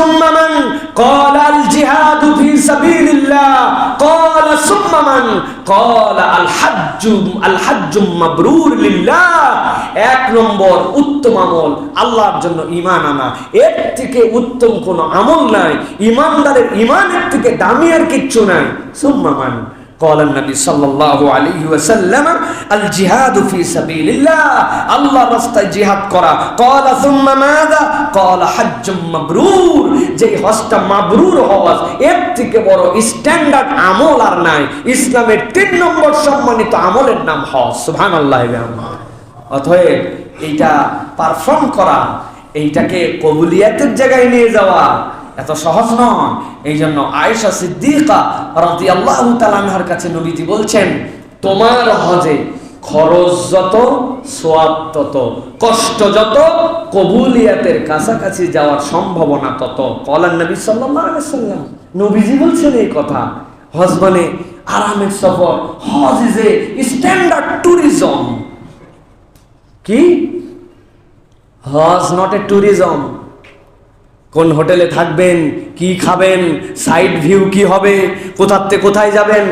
ثم من قال الجهاد في سبيل الله قال ثم من قال الحج الحج مبرور لله এক নম্বর উত্তম আমল আল্লাহর জন্য ঈমান আনা এর থেকে উত্তম কোন আমল নাই ঈমানদারের ঈমানের থেকে দামি আর কিচ্ছু নাই সুম্মা মান قال النبي صلى الله عليه وسلم الجهاد في سبيل الله الله রাস্তায় জিহাদ করা قال ثم ماذا قال حج مبرور যে হজটা মাবরুর হওয়া এর থেকে বড় স্ট্যান্ডার্ড আমল আর নাই ইসলামের তিন নম্বর সম্মানিত আমলের নাম হজ সুবহানাল্লাহ অতএব এইটা পারফর্ম করা এইটাকে কবুলিয়াতের জায়গায় নিয়ে যাওয়া এত সহজ নয়। এই জন্য আয়েশা সিদ্দিকা তাআলা আনহার কাছে নবীজি বলছেন, তোমার হজে খরচ যত, সোয়াব তত, কষ্ট যত, কবুলিয়াতের কাছাকাছি যাওয়ার সম্ভাবনা তত। কলান নবী সাল্লাম। নবীজি বলছেন এই কথা। হজ মানে আরামের সফর, Hajj is a standard tourism কি? হজ নট এ ট্যুরিজম কোন হোটেলে থাকবেন, কি খাবেন সাইড ভিউ কি হবে কোথাতে কোথায় যাবেন?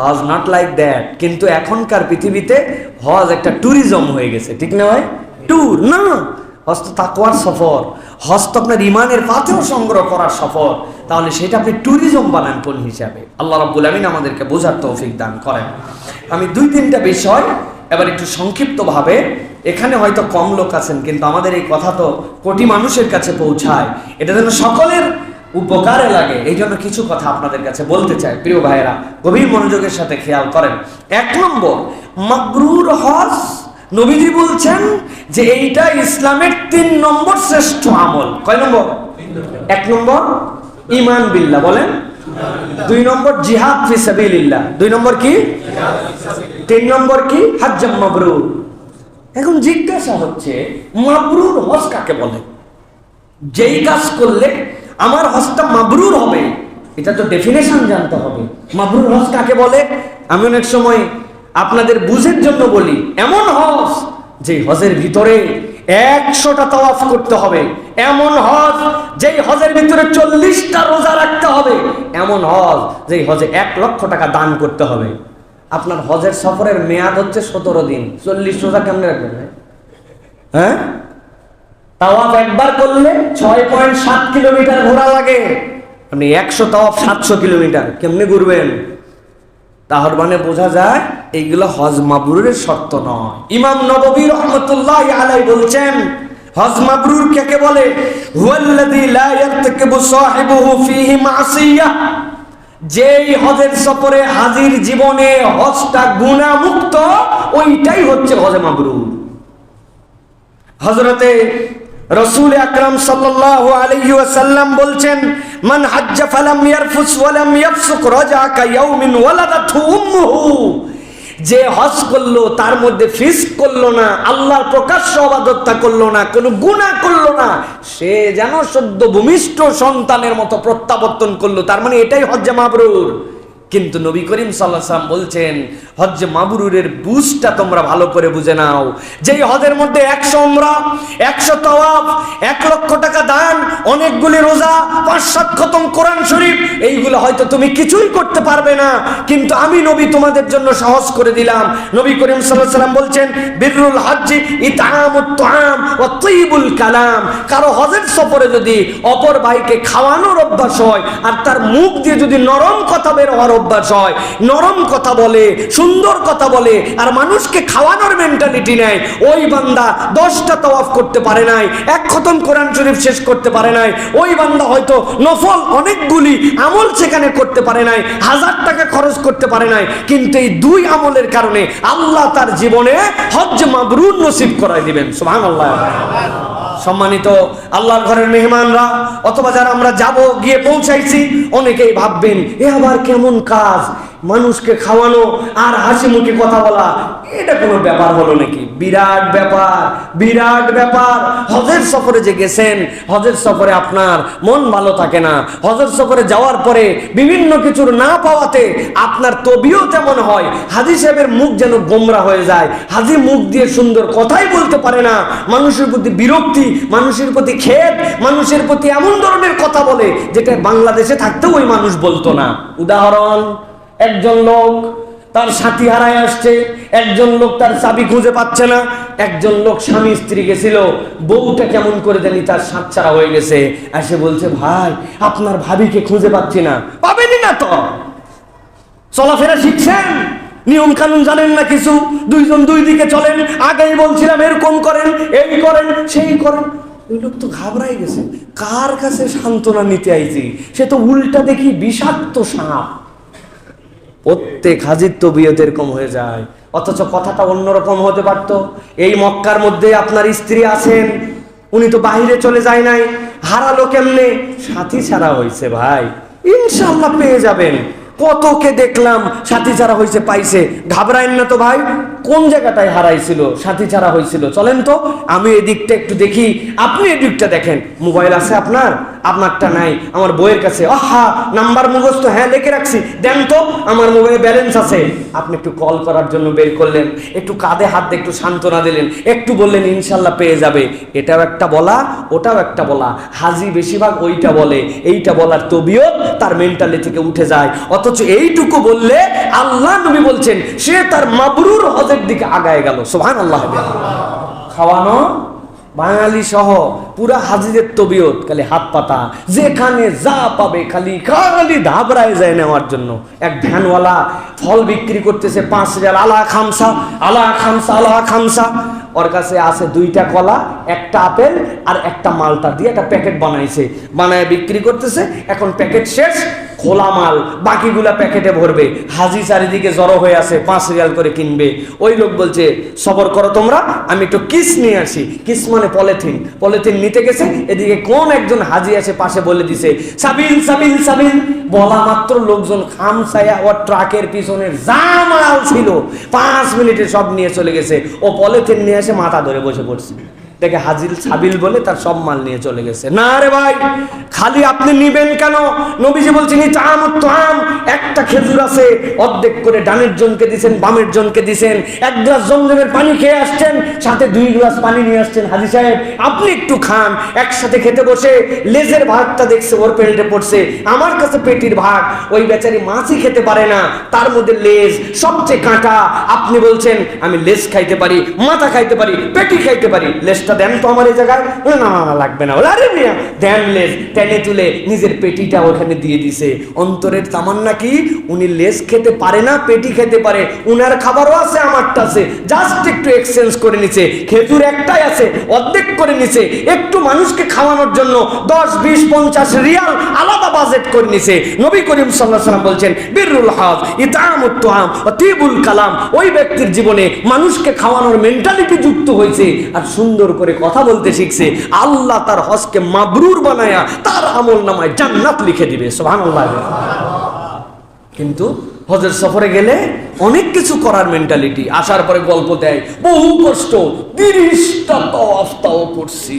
হজ নট লাইক দ্যাট কিন্তু এখনকার পৃথিবীতে হজ একটা ট্যুরিজম হয়ে গেছে, ঠিক না ভাই? ট্যুর না। হজ তো সফর। হজ তো আপনার ইমানের পাথর সংগ্রহ করার সফর। তাহলে সেটা আপনি ট্যুরিজম বানান কোন হিসাবে? আল্লাহ রাব্বুল আমিন আমাদেরকে বোঝার তৌফিক দান করেন। আমি দুই তিনটা বিষয় এবার একটু সংক্ষিপ্তভাবে, এখানে হয়তো কম লোক আছেন, কিন্তু আমাদের এই কথা তো কোটি মানুষের কাছে পৌঁছায়। এটা যেন সকলের উপকারে লাগে, এই জন্য কিছু কথা আপনাদের কাছে বলতে চাই, প্রিয় ভাইয়েরা, গভীর মনোযোগের সাথে খেয়াল করেন। এক নম্বর মাবরুর হজ, নবীজি বলছেন যে এইটা ইসলামের তিন নম্বর শ্রেষ্ঠ আমল। কয় নম্বর? এক নম্বর ইমান বিল্লাহ, বলেন। দুই নম্বর, জিহাদ ফি সাবিলিল্লাহ। দুই নম্বর কি? তিন নম্বর কি? হাজ্জাম মাবরুর। এখন জিজ্ঞাসা হচ্ছে, মাবরুর হজ কাকে বলে? যেই কাজ করলে আমার হজটা মাবরুর হবে, এটা তো ডেফিনেশন জানতে হবে। মাবরুর হজ কাকে বলে? আমি অনেক সময় আপনাদের বুঝের জন্য বলি, এমন হজ যে হজের ভিতরে একশোটা তওয়াফ করতে হবে। এমন হজ যেই হজের ভিতরে চল্লিশটা রোজা রাখতে হবে। এমন হজ যেই হজে এক লক্ষ টাকা দান করতে হবে। আপনার হজের সফরের মেয়াদ হচ্ছে সতেরো দিন। চল্লিশ রোজা কেমনে রাখবেন? হ্যাঁ? তাওয়াফ একবার করলে ছয় পয়েন্ট সাত কিলোমিটার ঘোরা লাগে। আপনি একশো তাওয়াফ সাতশো কিলোমিটার কেমনে ঘুরবেন? তাহর মানে বোঝা যায় এইগুলো হজ মাবরুরের শর্ত নয়। ইমাম নববী রহমতুল্লাহ আলাই বলছেন হজ মাবরুর কাকে বলে? হুয়াল্লাযী লা ইয়ারতাকিবু সাহিবুহু ফীহি মাসিয়াহ যেই হজের সফরে হাজির জীবনে হজটা গুণামুক্ত, ওইটাই হচ্ছে হজে মাবরুর। হজরতে রসুল আকরাম সাল্লাল্লাহু আলাইহি বলছেন, মান হাজ্জা ফালাম ইয়ারফুস ওয়ালাম ইয়াফসুক রাজা কা ইয়াউমিন ওয়ালাদাতহু উম্মুহু। যে হজ করল, তার মধ্যে ফিস করল না, আল্লাহর প্রকাশ্য অবাদত্তা করল না, কোনো গুণা করল না, সে যেন সদ্য ভূমিষ্ঠ সন্তানের মতো প্রত্যাবর্তন করল। তার মানে এটাই হজ্জে মাবরুর। কিন্তু নবী করিম সাল্লাম বলছেন হজ মাবরুরের বুঝটা তোমরা ভালো করে বুঝে নাও। যেই হজের মধ্যে একশো উমরা, একশো তওয়াফ, এক লক্ষ টাকা দান, অনেকগুলি রোজা, পাঁচ সাত খতম কোরআন শরীফ, এইগুলো হয়তো তুমি কিছুই করতে পারবে না। কিন্তু আমি নবী তোমাদের জন্য সহজ করে দিলাম। নবী করিম সাল্লাহ সাল্লাম বলছেন বিরুল হজ্জি ইতাম তুআম ওয়া তৈবুল কালাম। কারও হজের সফরে যদি অপর ভাইকে খাওয়ানোর অভ্যাস হয়, আর তার মুখ দিয়ে যদি নরম কথা বের হওয়ার অভ্যাস হয়। নরম কথা বলে, সুন্দর কথা বলে, আর মানুষকে খাওয়ানোর মেন্টালিটি নেয়। ওই বান্দা দশটা তওয়াফ করতে পারে নাই, এক খতম কোরআন শরীফ শেষ করতে পারে নাই। ওই বান্দা হয়তো নফল অনেকগুলি আমল সেখানে করতে পারে নাই, হাজার টাকা খরচ করতে পারে নাই, কিন্তু এই দুই আমলের কারণে আল্লাহ তার জীবনে হজ্জ মাবরুর নসিব করায় দিবেন। সুবহানাল্লাহ। সম্মানিত আল্লাহর ঘরের মেহমানরা, অথবা যারা আমরা যাব গিয়ে পৌঁছাইছি, অনেকেই ভাববেন, এ আবার কেমন কাজ? মানুষকে খাওয়ানো আর হাসি মুখে কথা বলা, এটা কোনো ব্যাপার হলো নাকি? বিরাট ব্যাপার বিরাট ব্যাপার। হজের সফরে যে গেছেন, হজের সফরে আপনার মন ভালো থাকে না। হজের সফরে যাওয়ার পরে বিভিন্ন কিছুর না পাওয়াতে আপনার তবিও তেমন হয়। হাজি সাহেবের মুখ যেন গোমরা হয়ে যায়। হাজি মুখ দিয়ে সুন্দর কথাই বলতে পারে না। মানুষের প্রতি বিরক্তি, মানুষের প্রতি খেদ মানুষের প্রতি এমন ধরনের কথা বলে, যেটা বাংলাদেশে থাকতেও ওই মানুষ বলতো না। উদাহরণ একজন লোক তার সাথী হারায় আসছে, একজন লোক তার চাবি খুঁজে পাচ্ছে না, একজন লোক স্বামী স্ত্রী গেছিল, বউটা কেমন করে জানি তার সাতছাড়া হয়ে গেছে এসে বলছে, ভাই, আপনার ভাবিকে খুঁজে পাচ্ছি না। পাবেনি না তো। চলাফেরা শিখছেন? নিয়ম কানুন জানেন না কিছু? দুইজন দুই দিকে চলেন, আগেই বলছিলাম এরকম করেন, এই করেন, সেই করেন। ওই লোক তো ঘাবড়াই গেছে। কার কাছে সান্ত্বনা নিতে আইছি? সে তো উল্টা দেখি বিষাক্ত সাপ। প্রত্যেক হাজির তো বিয়েতে এরকম হয়ে যায়। অথচ কথাটা অন্যরকম হতে পারত। এই মক্কার মধ্যে আপনার স্ত্রী আছেন, উনি তো বাহিরে চলে যায় নাই। হারালো কেমনে? সাথী ছাড়া হয়েছে ভাই। ইনশাল্লাহ পেয়ে যাবেন। কতকে দেখলাম সাথী ছাড়া হয়েছে পাইছে। ঘাবড়াইন না তো ভাই। কোন জায়গাটায় হারাইছিল, সাথী ছাড়া হয়েছিল চলেন তো, আমি এদিকটা একটু দেখি। আপনি এদিকটা দেখেন। মোবাইল আছে আপনার? আপনারটা নাই। আমার বইয়ের কাছে। আহা, নাম্বার মুখস্থ। হ্যাঁ লিখে রাখছি। দেন তো, আমার মোবাইলে ব্যালেন্স আছে। আপনি একটু কল করার জন্য বের করলেন। একটু কাঁধে হাত একটু সান্ত্বনা দিলেন। একটু বললেন, ইনশাল্লাহ পেয়ে যাবে। এটাও একটা বলা, ওটাও একটা বলা। হাজি বেশিরভাগ ওইটা বলে। এইটা বলার তবিয়ত তার মেন্টালি থেকে উঠে যায়। অথচ এইটুকু বললে আল্লাহ নবী বলছেন, সে তার মাবরুর হজের দিকে আগায় গেল সোহান আল্লাহ খাওয়ানো বাঙালি সহ পুরা হাজিদের তবিয়ত, খালি হাত পাতা। যেখানে যা পাবে খালি খালি ধাবড়ায় যায় নেওয়ার জন্য। এক ধ্যানওয়ালা ফল বিক্রি করতেছে পাঁচ হাজার, আলা খামসা আলা খামসা আলা খামসা। ওর কাছে আছে দুইটা কলা, একটা আপেল আর একটা মালটা দিয়ে একটা প্যাকেট বানাইছে। বানায় বিক্রি করতেছে, এখন প্যাকেট শেষ, খোলা মাল, বাকিগুলা প্যাকেটে ভরবে। হাজি চারিদিকে জড়ো হয়ে আছে, পাঁচ রিয়াল করে কিনবে। ওই লোক বলছে, সবর করো তোমরা, আমি একটু কিস নিয়ে আসি। কিস মানে পলিথিন। পলিথিন নিতে গেছে, এদিকে কোন একজন হাজি আছে পাশে বলে দিছে সাবিল সাবিল সাবিল বলা মাত্র লোকজন খামসায়া ও ট্রাকের পিছনে যা মাল ছিল, পাঁচ মিনিটে সব নিয়ে চলে গেছে। ও পলিথিন নিয়ে এসে মাথা ধরে বসে পড়ছে। দেখে হাজিল সাবিল বলে তার সব মাল নিয়ে চলে গেছে। না রে ভাই, খালি আপনি নিবেন কেন? নবীজি বলছেন চাম তাম একটা খেজুর আছে, অর্ধেক করে ডানের জনকে দিছেন, বামের জনকে দিছেন। এক গ্লাস জমজমের পানি খেয়ে আসছেন, সাথে দুই গ্লাস পানি নিয়ে আসছেন হাজি সাহেব। আপনি একটু খান, একসাথে খেতে বসে, লেজের ভাগটা দেখছে, ওর পেল্টে পড়ছে। আমার কাছে পেটির ভাগ, ওই বেচারি মাছই খেতে পারে না। তার মধ্যে লেজ, সবচেয়ে কাঁটা। আপনি বলছেন, আমি লেজ খাইতে পারি, মাথা খাইতে পারি, পেটি খাইতে পারি। লেজটা দেন তো আমার এই জায়গায় না না না, লাগবে না। আরে মিয়া দেন লেজ টেনে তুলে নিজের পেটিটা ওখানে দিয়ে দিছে। অন্তরের তামান্না কি? উনি লেজ খেতে পারে না পেটি খেতে পারে। উনার খাবারও আছে আমারটা আছে। জাস্ট একটু এক্সচেঞ্জ করে নিছে। খেজুর একটাই আছে অর্ধেক করে নিছে। একটু মানুষকে খাওয়ানোর জন্য দশ বিশ পঞ্চাশ রিয়াল আলাদা বাজেট করে নিছে। নবী করিম সাল্লাহ সাল্লাম বলছেন বীরুল হাজ ইতামুত তুহাম তিবুল কালাম। ওই ব্যক্তির জীবনে মানুষকে খাওয়ানোর মেন্টালিটি যুক্ত হয়েছে। আর সুন্দর করে কথা বলতে শিখছে, আল্লাহ তার হজকে মাবরুর বানায়া তার আমল নামায় জান্নাত লিখে দিবে, সুবহানাল্লাহ। কিন্তু হজের সফরে গেলে অনেক কিছু করার মেন্টালিটি আসার পরে গল্প দেয়, বহু কষ্ট, তিরিশটা তাও করছি।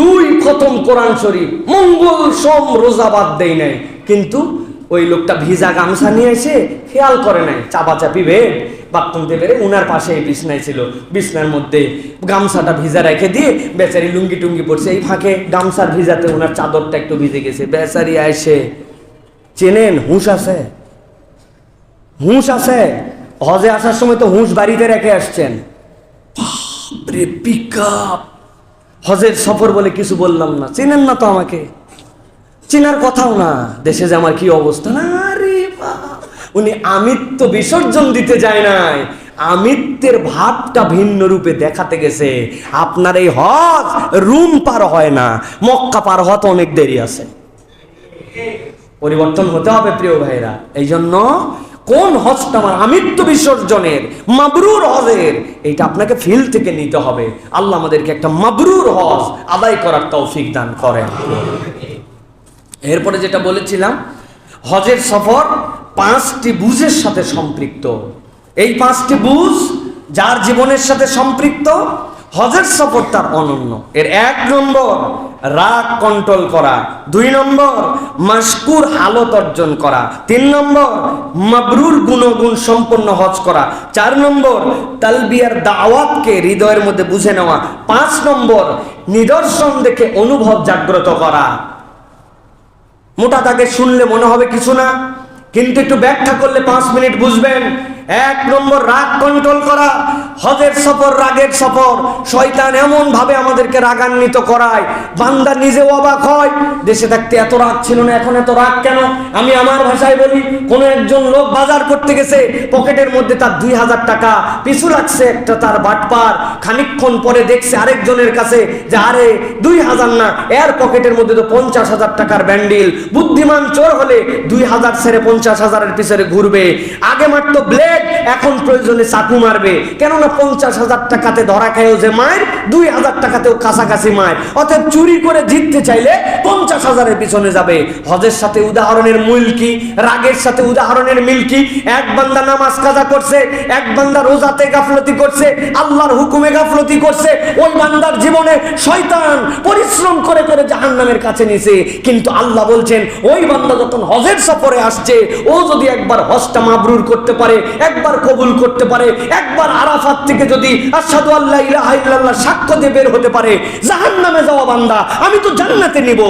দুই খতম কোরআন শরীফ, মঙ্গল সোম রোজা বাদ দেই নাই। কিন্তু ওই লোকটা ভিজা গামছা নিয়ে এসে খেয়াল করে নাই চাপাচাপি বেড বাথরুমতে পেরে উনার পাশে এই বিছনায় ছিল। বিছনার মধ্যে গামছাটা ভিজা রেখে দিয়ে বেচারি লুঙ্গি টুঙ্গি পড়ছে এই ফাঁকে গামছার ভিজাতে ওনার চাদরটা একটু ভিজে গেছে। বেচারি এসে চেনেন, হুঁশ আছে। হুঁশ আছে। হজে আসার সময় তো হুঁশ বাড়িতে রেখে আসছেন। হজের সফর বলে কিছু বললাম না। চিনেন না তো আমাকে। চেনার কথাও না। দেশে যে আমার কি অবস্থা? না বাপ। উনি আমিত্ব বিসর্জন দিতে যায় নাই। আমিত্বের ভাবটা ভিন্ন রূপে দেখাতে গেছে। আপনার এই হজ রুম পার হয় না, মক্কা পার হওয়া তো অনেক দেরি আছে। পরিবর্তন হতে হবে প্রিয় ভাইরা এই জন্য কোন হজটা আমার আমিত্ব বিসর্জনের, মাবরুর হজের, এইটা আপনাকে ফিল থেকে নিতে হবে। আল্লাহ আমাদেরকে একটা মাবরুর হজ আদায় করার তৌফিক দান করেন। এরপরে যেটা বলেছিলাম, হজের সফর পাঁচটি বুঝের সাথে সম্পৃক্ত। এই পাঁচটি বুঝ যার জীবনের সাথে সম্পৃক্ত, হজের সফর তার অনন্য। এর এক নম্বর, রাগ কন্ট্রোল করা। দুই নম্বর মাসকুর হালত অর্জন করা। তিন নম্বর, মাবরুর গুণগুণ সম্পন্ন হজ করা। চার নম্বর, তালবিয়ার দাওয়াতকে হৃদয়ের মধ্যে বুঝে নেওয়া। পাঁচ নম্বর, নিদর্শন দেখে অনুভব জাগ্রত করা। মোটা তাকে শুনলে মনে হবে কিছু না। কিন্তু একটু ব্যাখ্যা করলে পাঁচ মিনিট বুঝবেন। এক নম্বর রাগ কন্ট্রোল করা, হজের সফর রাগের সফর। শয়তান এমন ভাবে আমাদেরকে রাগান্বিত করায়, বান্দা নিজেও অবাক হয়, দেশে থাকতে এত রাগ ছিল না, এখন এত রাগ কেন? আমি আমার ভাষায় বলি, কোন একজন লোক বাজার করতে গেছে, পকেটের মধ্যে তার দুই হাজার টাকা, পিছু লাগছে একটা তার বাটপার, খানিকক্ষণ পরে দেখছে আরেকজনের কাছে যে, আরে, দুই হাজার না, এর পকেটের মধ্যে তো পঞ্চাশ হাজার টাকার ব্যান্ডিল। বুদ্ধিমান চোর হলে দুই হাজার ছেড়ে পঞ্চাশ হাজারের পিছনে ঘুরবে। আগে মাত্র ব্লেড এখন প্রয়োজনে চাকু মারবে। কেননা পঞ্চাশ হাজার টাকাতে ধরা খায়ও যে মায়ের, দুই হাজার টাকাতেও কাছাকাছি মায়ের। অতএব চুরি করে জিততে চাইলে পঞ্চাশ হাজারের পিছনে যাবে। হজের সাথে উদাহরণের মূল কি? রাগের সাথে উদাহরণের মিল কি? এক বান্দা নামাজ কাজা করছে, এক বান্দা রোজাতে গাফলতি করছে, আল্লাহর হুকুমে গাফলতি করছে, ওই বান্দার জীবনে শয়তান পরিশ্রম করে করে জাহান্নামের কাছে নিছে। কিন্তু আল্লাহ বলছেন, ওই বান্দা যখন হজের সফরে আসছে, ও যদি একবার হজটা মাবরুর করতে পারে একবার কবুল করতে পারে, একবার আরাফাত থেকে যদি আসাদু আল্লাহ ইলাহা সাক্ষ্য দিয়ে বের হতে পারে, জাহান্নামে যাওয়া বান্দা, আমি তো জান্নাতে নিব।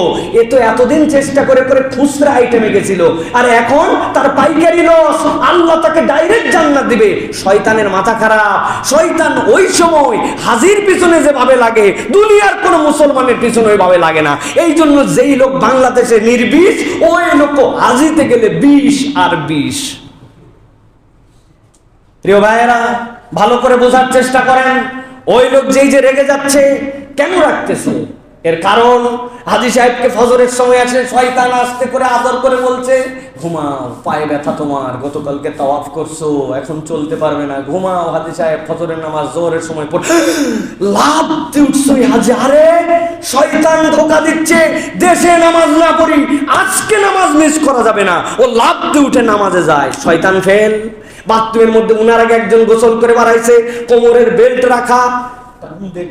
এ তো এতদিন চেষ্টা করে করে খুচরা আইটেমে গেছিল। আর এখন তার পাইকারি লস আল্লাহ তাকে ডাইরেক্ট জান্নাত দিবে। শয়তানের মাথা খারাপ। শয়তান ওই সময় হাজির পিছনে যেভাবে লাগে, দুনিয়ার কোন মুসলমানের পিছনে ওইভাবে লাগে না। এই জন্য যেই লোক বাংলাদেশে নির্বিষ, ওই লোক হাজিতে গেলে বিষ আর বিষ। প্রিয় ভাইয়েরা, ভালো করে বোঝার চেষ্টা করেন। ওই লোক যেই যে রেগে যাচ্ছে, কেন রাখতেছে এর কারণ, হাজি সাহেবকে ফজরের সময় আসে, শয়তান আসতে করে আদর করে বলছে, ঘুমাও, পায়ে ব্যথা তোমার, গতকালকে তাওয়াফ করছ, এখন চলতে পারবে না, ঘুমাও, হাজি সাহেব, ফজরের নামাজ, জোহরের সময় পড় লাভ উঠছো হাজি, আরে, শয়তান ধোকা দিচ্ছে, দেশে নামাজ না পড়ি, আজকে নামাজ মিস করা যাবে না। ও লাভ উঠে নামাজে যায়, শয়তান ফেল বাথরুমের মধ্যে উনার আগে একজন গোসল করে বাড়াইছে কোমরের বেল্ট রাখা।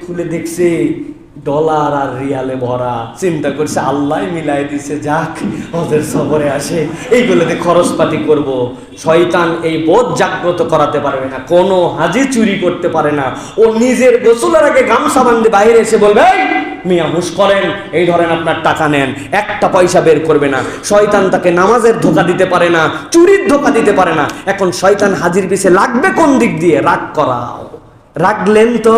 খুলে দেখছে ডলার আর রিয়ালে ভরা। চিন্তা করছে আল্লাহ মিলাই দিছে যাক ওদের সফরে আসে। এইগুলোতে খরচপাতি করব। শয়তান এই বোধ জাগ্রত করাতে পারবে না। কোনো হাজি চুরি করতে পারে না। ও নিজের গোসলের আগে গামছা বান্ধে বাইরে এসে বলবে "এই, মিয়া হুশ করেন, এই ধরেন আপনার টাকা নেন, একটা পয়সা বের করবে না, শয়তান তাকে নামাজের ধোকা দিতে পারে না, চুরির ধোকা দিতে পারে না, এখন শয়তান হাজির পিছে লাগবে কোন দিক দিয়ে? রাগ করাও। রাগলেন তো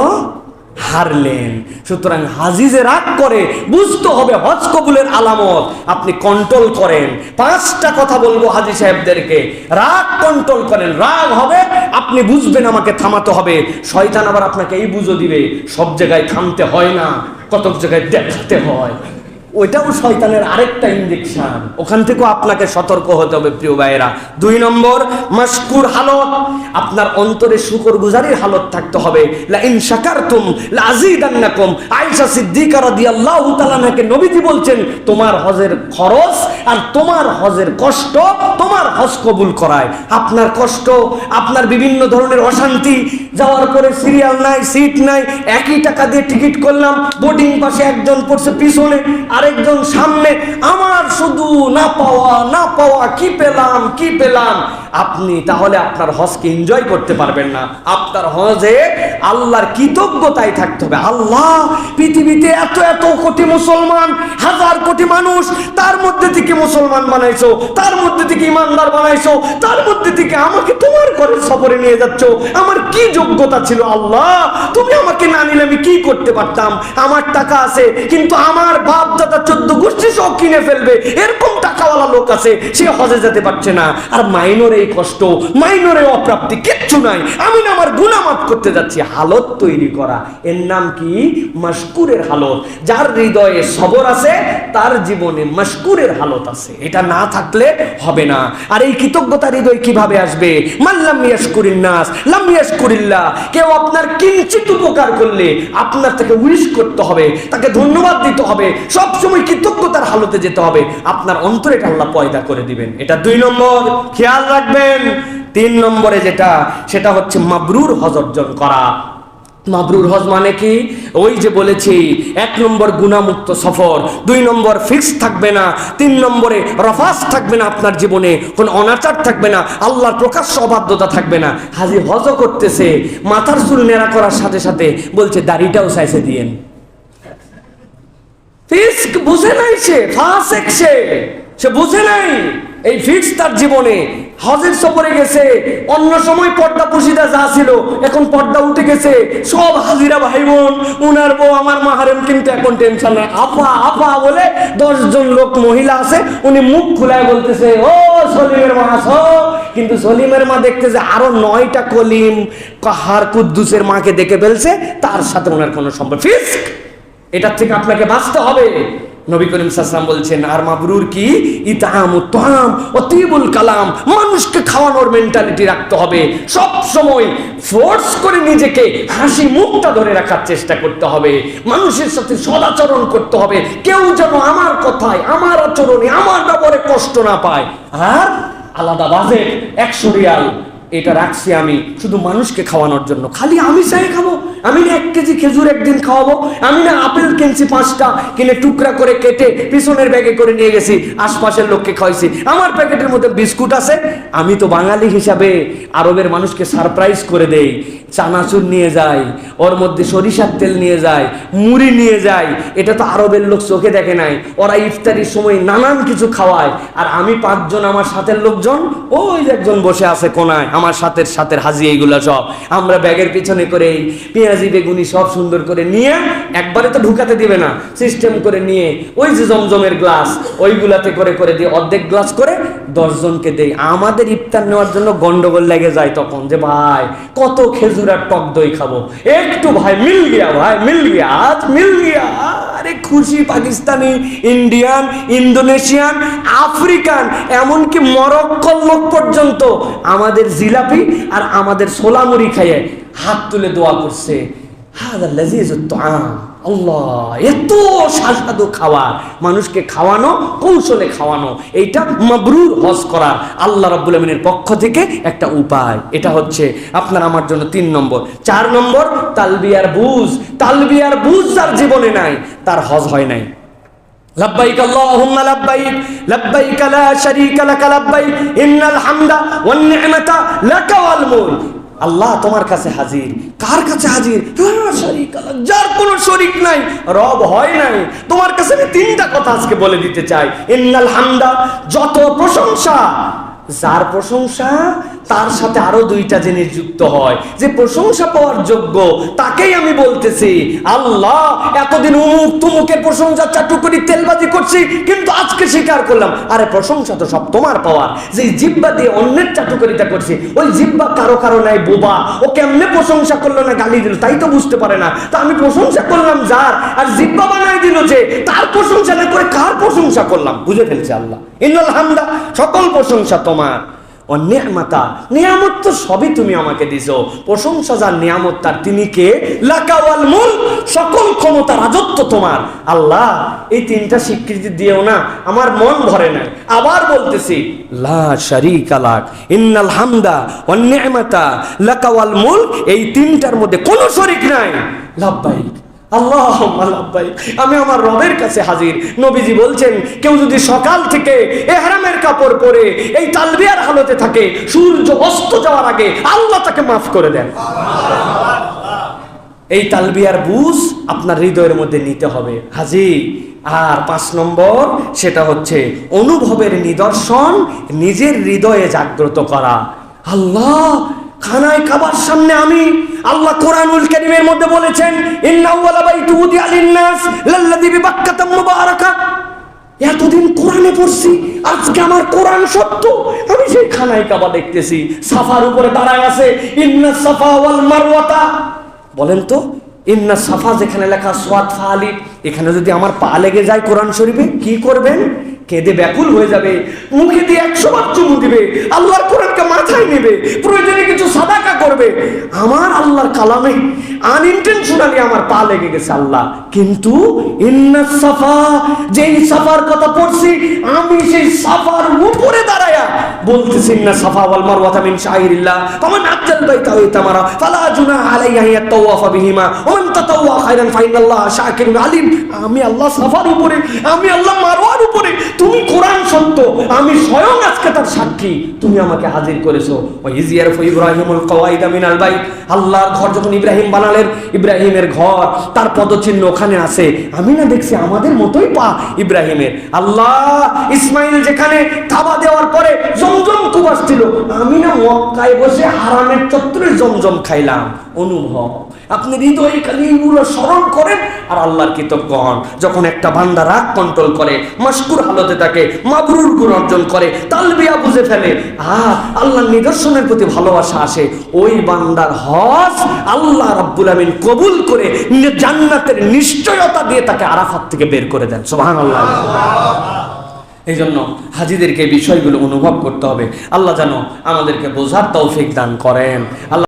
হারলেন। সুতরাং হাজি যে রাগ করে বুঝতে হবে হজ কবুলের আলামত। আপনি কন্ট্রোল করেন। পাঁচটা কথা বলব হাজি সাহেবদেরকে। রাগ কন্ট্রোল করেন। রাগ হবে, আপনি বুঝবেন আমাকে থামাতে হবে। শয়তান আবার আপনাকে এই বুঝো দিবে, সব জায়গায় থামতে হয় না, কতক জায়গায় দেখাতে হয়। ওইটাও শয়তানের আরেকটা ইঞ্জেকশন ওখান থেকেও আপনাকে সতর্ক হতে হবে, প্রিয় ভাইয়েরা। দুই নম্বর মাসকুর হালত। আপনার অন্তরে শুকর গুজারির হালত থাকতে হবে। লা ইন শাকারতুম লা আযীদান্নাকুম আয়েশা সিদ্দিকা রাদিয়াল্লাহু তাআলাকে নবীজি বলছেন, তোমার হজের খরচ আর তোমার হজের কষ্ট, তোমার হজ কবুল করায়। আপনার কষ্ট, আপনার বিভিন্ন ধরনের অশান্তি, যাওয়ার পরে সিরিয়াল নাই, সিট নাই, একই টাকা দিয়ে টিকিট করলাম, বোর্ডিং পাশে একজন পড়ছে পিছনে আরেকজন সামনে, আমার শুধু না পাওয়া না পাওয়া, কি পেলাম কি পেলাম? আপনি তাহলে আপনার হজকে এনজয় করতে পারবেন না। আপনার হজে আল্লাহর কৃতজ্ঞতায় থাকতে হবে। আল্লাহ পৃথিবীতে এত এত কোটি মুসলমান, হাজার কোটি মানুষ, তার মধ্যে থেকে মুসলমান বানাইছো, তার মধ্যে থেকে ইমানদার বানাইছো, তার মধ্যে থেকে আমাকে তোমার ঘরের সফরে নিয়ে যাচ্ছ। আমার কি যোগ্যতা ছিল? আল্লাহ, তুমি আমাকে না নিলে আমি কি করতে পারতাম? আমার টাকা আছে, কিন্তু আমার বাপ দাদা চোদ্দ গোষ্ঠী সব কিনে ফেলবে। এরকম টাকাওয়ালা লোক আছে, সে হজে যেতে পারছে না। আর মাইনর এই কষ্ট, মাইনরে অপ্রাপ্তি কিচ্ছু নাই। আমি না আমার গুণা করতে যাচ্ছি। হালত তৈরি করা। এর নাম কি? মশকুরের হালত। যার হৃদয়ে সবর আছে, তার জীবনে মশকুরের হালত আছে। এটা না থাকলে হবে না। আর এই কৃতজ্ঞতা হৃদয় কীভাবে আসবে? মাল্লাম ইয়াশকুরিন নাস, লাম ইয়াশকুরিল্লাহ। কেউ আপনার কিঞ্চিত উপকার করলে আপনার তাকে উইশ করতে হবে, তাকে ধন্যবাদ দিতে হবে। সব সময় কৃতজ্ঞতার হালতে যেতে হবে। আপনার অন্তরে এটা আল্লাহ পয়দা করে দিবেন। এটা দুই নম্বর, খেয়াল রাখবেন। তিন নম্বরে যেটা, সেটা হচ্ছে মাবরুর হজ অর্জন করা। মাবরুর হজ মানে কি? ওই যে বলেছি, এক নম্বর গুণামুক্ত সফর, দুই নম্বর ফিক্স থাকবে না, তিন নম্বরে রফাস থাকবে না আপনার জীবনে, কোনো অনাচার থাকবে না, আল্লাহর প্রকাশ্য অবাধ্যতা থাকবে না। হাজি হজও করতেছে, মাথার চুল নেড়া করার সাথে সাথে বলছে, দাড়িটাও সাইসে দিয়েন। ফিস্ক বুঝে নাই সে, ফাসেক সে। সে বুঝে নাই এই ফিক্স তার জীবনে। হজের সফরে গেছে, অন্য সময় পর্দা পুশিদা যা ছিল, এখন পর্দা উঠে গেছে। সব হাজিরা ভাই বোন উনার বউ আমার মাহারেম কিন্তু এখন টেনশন নাই। আপা আপা বলে দশজন লোক মহিলা আছে, উনি মুখ খুলায় বলতেছে, ও সলিমের মা আসো কিন্তু সলিমের মা দেখতেছে আরও নয়টা কলিম কাহার কুদ্দুসের মাকে দেখে ফেলছে, তার সাথে ওনার কোনো সম্পর্ক। ফিস্ক! এটার থেকে আপনাকে বাঁচতে হবে। নবী করিম সাসলাম বলছেন, আর মাবরুর কি? ইতাম তাম অতিবুল কালাম, মানুষকে খাওয়ানোর মেন্টালিটি রাখতে হবে। সব সময় ফোর্স করে নিজেকে হাসি মুখটা ধরে রাখার চেষ্টা করতে হবে। মানুষের সাথে সদাচরণ করতে হবে। কেউ যেন আমার কথায়, আমার আচরণে, আমার ব্যবহারে কষ্ট না পায়। আর আলাদা বাজেট, একশো রিয়াল, এটা রাখছি আমি শুধু মানুষকে খাওয়ানোর জন্য। খালি আমি চাই খাব। আমি না এক কেজি খেজুর একদিন খাওয়াবো, আমি না আপেল কিনছি পাঁচটা, কিনে টুকরা করে কেটে পিছনের ব্যাগে করে নিয়ে গেছি, আশপাশের লোককে খাওয়াইছি। আমার প্যাকেটের মধ্যে বিস্কুট আছে, আমি তো বাঙালি হিসাবে আরবের মানুষকে সারপ্রাইজ করে দেই। চানাচুর নিয়ে যাই ওর মধ্যে সরিষার তেল নিয়ে যায়, মুড়ি নিয়ে যায়। এটা তো আরবের লোক চোখে দেখে নাই। ওরা ইফতারির সময় নানান কিছু খাওয়ায়। আর আমি পাঁচজন, আমার সাথের লোকজন, ওই একজন বসে আছে কোনায়, আমার সাথের সাথের হাজি এইগুলা সব। আমরা ব্যাগের পিছনে করে পেঁয়াজি বেগুনি সব সুন্দর করে নিয়ে একবারে তো ঢুকাতে দিবে না সিস্টেম করে নিয়ে ওই যে জমজমের গ্লাস ওইগুলাতে করে করে দিয়ে অর্ধেক গ্লাস করে দশজনকে দেই। আমাদের ইফতার নেওয়ার জন্য গন্ডগোল লেগে যায় তখন যে ভাই, কত খেজুর আর টক দই খাব। একটু ভাই মিল গিয়া, ভাই মিল গিয়া, আজ মিল গিয়া। আরে খুশি পাকিস্তানি ইন্ডিয়ান ইন্দোনেশিয়ান আফ্রিকান এমনকি মরক্কর লোক পর্যন্ত আমাদের জিলাপি আর আমাদের সোলামুড়ি খাইয়ে হাত তুলে দোয়া করছে। হাদা তো তাআম। আল্লাহ এত সুস্বাদু খাবার মানুষকে খাওয়ানো কৌশলে খাওয়ানো এইটা মাবরুর হজ করার আল্লাহ রাব্বুল আমিনের পক্ষ থেকে একটা উপায় এটা হচ্ছে আপনার আমার জন্য তিন নম্বর চার নম্বর তালবিয়ার বুঝ তালবিয়ার বুঝ যার জীবনে নাই তার হজ হয় নাই لبيك اللهم لبيك لبيك لا شريك لك لبيك إن الحمد والنعمة لك والملك আল্লাহ তোমার কাছে হাজির কার কাছে হাজির লা যার কোনো শরিক নাই, রব হয় নাই। তোমার কাছে আমি তিনটা কথা আজকে বলে দিতে চাই। যত প্রশংসা, যার প্রশংসা তার সাথে আরও দুইটা জিনিস যুক্ত হয়। যে প্রশংসা পাওয়ার যোগ্য, তাকেই আমি বলতেছি, আল্লাহ, এতদিন উমুক তুমুকের প্রশংসা চাটুকরি তেলবাজি করছি, কিন্তু আজকে স্বীকার করলাম, আরে প্রশংসা তো সব তোমার পাওয়ার। যে জিব্বা দিয়ে অন্যের চাটুকরিতা করছি, ওই জিব্বা কারও কারও নাই, বোবা। ও কেমনে প্রশংসা করল না গালি দিল, তাই তো বুঝতে পারে না। তা আমি প্রশংসা করলাম যার, আর জিব্বা বানাই দিল যে, তার প্রশংসা না করে কার প্রশংসা করলাম? বুঝে ফেলছে আল্লাহ। ইন্নাল হামদা, সকল প্রশংসা তোমার। ও নিয়ামতা, নিয়ামত তো সবই তুমি আমাকে দিছো। প্রশংসা যার নিয়ামত, তার তিনি কে? লাকাওয়াল মুল সকল ক্ষমতা, রাজত্ব তোমার। আল্লাহ, এই তিনটা স্বীকৃতি দিও না, আমার মন ভরে নাই। আবার বলতেছি, লা শারিকা লাক, ইন্নাল হামদা ওয়ান নি'মাতা লাকাওয়াল মুল এই তিনটার মধ্যে কোনো শরিক নাই। লাব্বাইক। আল্লাহ আমি আমার রবের কাছে হাজির। নবীজি বলছেন কেউ যদি সকাল থেকে এহরামের কাপড় পরে এই তালবিয়ার হালতে থাকে সূর্য অস্ত যাওয়ার আগে আল্লাহ তাকে মাফ করে দেন। এই তালবিয়ার বুঝ আপনার হৃদয়ের মধ্যে নিতে হবে। হাজি আর পাঁচ নম্বর সেটা হচ্ছে অনুভবের নিদর্শন নিজের হৃদয়ে জাগ্রত করা। আল্লাহ খানায় খাবার সামনে আমি আল্লাহ কোরআনুল কারীমের মধ্যে বলেছেন এতদিন কোরআনে পড়ছি, আজকে আমার কোরআন সত্য। আমি সেই খানায় কাবা দেখতেছি, সাফার উপরে দাঁড়ায় আছে, ইন্না সাফা ওয়াল মারওয়াতা। বলেন তো, ইন্না সাফা, যেখানে লেখা সোয়াদ ফালিব এখানে যদি আমার পা লেগে যায় কোরআন শরীফে, কি করবেন? কেঁদে ব্যাকুল হয়ে যাবে, মুখে দিয়ে একশো বার চুমু দিবে, আল্লাহর কোরআনকে মাথায় নেবে, প্রয়োজনে কিছু সাদাকা করবে। আমার আল্লাহর কালামে আনইনটেনশনালি আমার পা লেগে গেছে আল্লাহ। কিন্তু সাফা, যেই সাফার কথা পড়ছি, আমি সেই সাফার উপরে দাঁড়ায়া বলতেছি সাফা মিন ফালা বিহিমা ওয়া তাতাওয়া খায়রান ফাইনাল্লাহ আলিম। আমি আল্লাহ সাফার উপরে, আমি আল্লাহ মারওয়ার উপরে তুমি কোরআন সত্য, আমি স্বয়ং আজকে তার সাক্ষী। তুমি আমাকে হাজির করেছ। ইজিয়ার ফু ইব্রাহিমুল কওয়াইদা মিনাল বাইত। আল্লাহর ঘর যখন ইব্রাহিম বানালেন, ইব্রাহিমের ঘর, তার পদচিহ্ন ওখানে আছে। আমি না দেখছি আমাদের মতোই পা ইব্রাহিমের। আল্লাহ, ইসমাইল যেখানে কাবা দেওয়ার পরে জমজম কুবাস ছিল, আমি না মক্কায় বসে হারামের চত্বরে জমজম খাইলাম। অনুভব। আপনি হৃদয় খালি এগুলো স্মরণ করেন আর আল্লাহর কৃতজ্ঞ হন যখন একটা বান্দা রাগ কন্ট্রোল করে মাস্কুর হালতে থাকে, মাবরুর গুণ অর্জন করে, তালবিয়া বুঝে ফেলে আর আল্লাহর নিদর্শনের প্রতি ভালোবাসা আসে। ওই বান্দার হজ আল্লাহ রাব্বুল আমিন কবুল করে জান্নাতের নিশ্চয়তা দিয়ে তাকে আরাফাত থেকে বের করে দেন। সুবহানাল্লাহ। এই জন্য হাজিদেরকে বিষয়গুলো অনুভব করতে হবে। আল্লাহ যেন আমাদেরকে বোঝার তৌফিক দান করেন। আল্লাহ